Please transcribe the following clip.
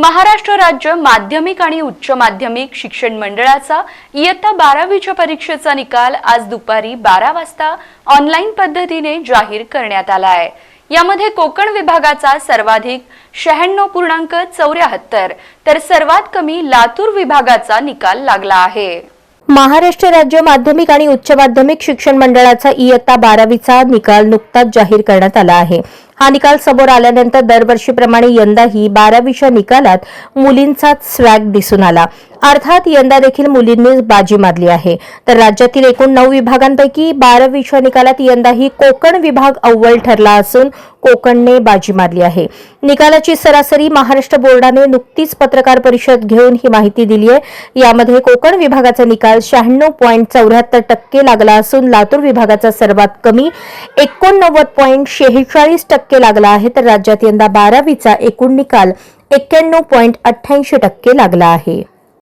महाराष्ट्र राज्य माध्यमिक आणि उच्च माध्यमिक शिक्षण मंडळाचा इयत्ता बारावीच्या परीक्षेचा निकाल आज दुपारी बारा वाजता ऑनलाईन पद्धतीने जाहीर करण्यात आला आहे. यामध्ये कोकण विभागाचा सर्वाधिक शहाण्णव पूर्णांक चौऱ्याहत्तर तर सर्वात कमी लातूर विभागाचा निकाल लागला आहे. महाराष्ट्र राज्य माध्यमिक आणि उच्च माध्यमिक शिक्षण मंडळाचा इयत्ता बारावीचा निकाल नुकताच जाहीर करण्यात आला आहे. हा निकाल समोर आल्यानंतर दरवर्षीप्रमाणे यंदाही बारावीच्या निकालात मुलींचाच स्वॅग दिसून आला. अर्थात यंदा देखील मुलींनीच बाजी मारली आहे. तर राज्यातील एकूण नऊ विभागांपैकी बारावीच्या निकालात यंदाही कोकण विभाग अव्वल ठरला असून कोकणने बाजी मारली आहे. निकालाची सरासरी महाराष्ट्र बोर्डाने नुकतीच पत्रकार परिषद घेऊन ही माहिती दिली आहे यामध्ये कोकण विभागाचा निकाल शहाण्णव पॉईंट चौऱ्याहत्तर टक्के लागला असून लातूर विभागाचा सर्वात कमी एकोणनव्वद पॉईंट शेहेचाळीस टक्के लागला आहे. तर राज्यात यंदा बारावीचा एकूण निकाल एक्क्याण्णव पॉईंट अठ्ठ्याऐंशी टक्के लागला आहे.